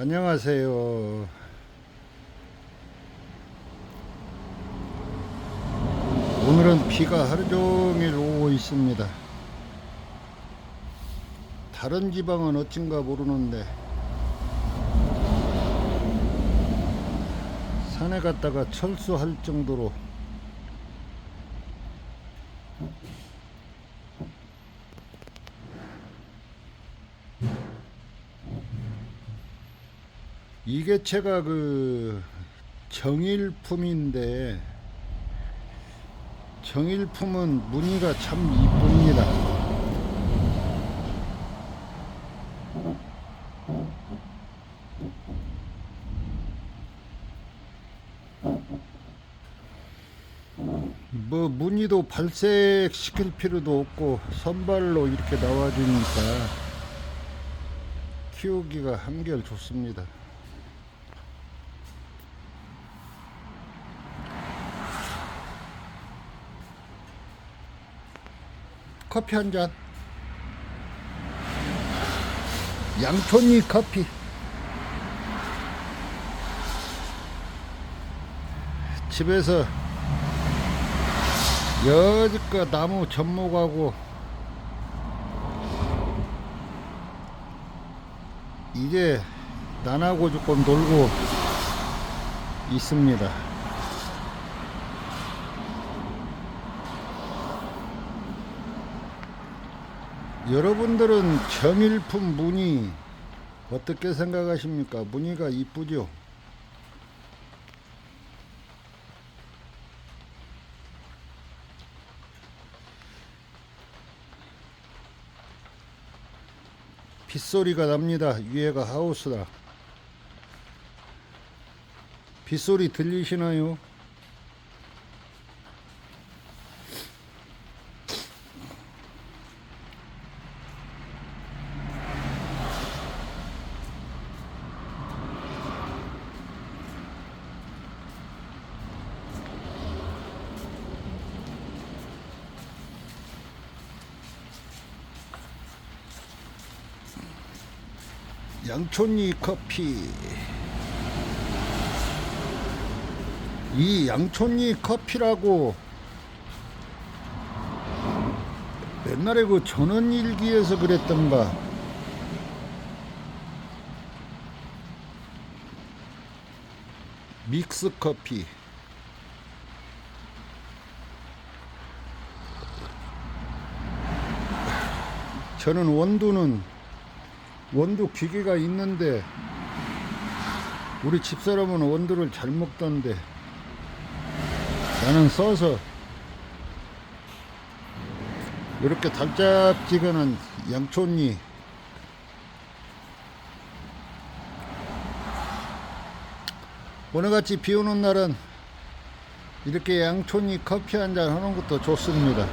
안녕하세요. 오늘은 비가 하루 종일 오고 있습니다. 다른 지방은 어쩐가 모르는데 산에 갔다가 철수할 정도로 이게 제가 그 정일품인데 정일품은 무늬가 참 이쁩니다. 뭐 무늬도 발색 시킬 필요도 없고 선발로 이렇게 나와주니까 키우기가 한결 좋습니다. 커피 한 잔. 양촌이 커피. 집에서 여지껏 나무 접목하고 이제 난하고 조금 놀고 있습니다. 여러분들은 정일품 무늬 어떻게 생각하십니까? 무늬가 이쁘죠? 빗소리가 납니다. 위에가 하우스다. 빗소리 들리시나요? 양촌리 커피. 이 양촌리 커피라고 옛날에 그 전원일기에서 그랬던가. 믹스 커피. 저는 원두는 원두 기계가 있는데 우리 집사람은 원두를 잘 먹던데 나는 써서 이렇게 달짝지근한 양촌리 오늘같이 비 오는 날은 이렇게 양촌리 커피 한 잔 하는 것도 좋습니다.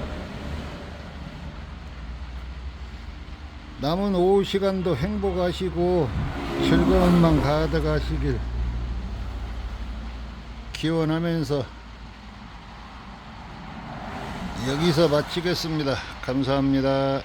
남은 오후 시간도 행복하시고 즐거움만 가득하시길 기원하면서 여기서 마치겠습니다. 감사합니다.